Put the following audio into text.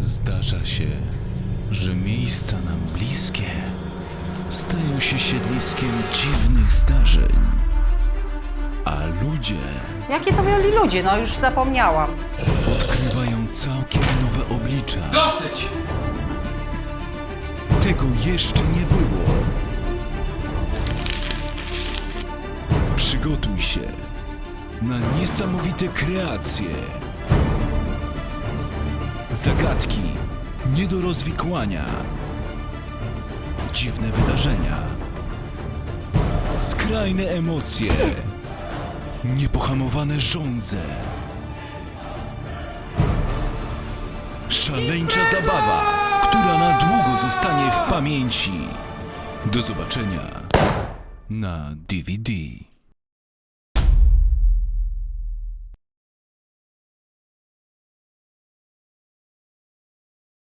Zdarza się, że miejsca nam bliskie stają się siedliskiem dziwnych zdarzeń, a ludzie Jakie to byli ludzie? No już zapomniałam. odkrywają całkiem nowe oblicza. Dosyć! Tego jeszcze nie było. Przygotuj się na niesamowite kreacje. Zagadki nie do rozwikłania. Dziwne wydarzenia. Skrajne emocje. Niepohamowane żądze. Szaleńcza zabawa, która na długo zostanie w pamięci. Do zobaczenia na DVD.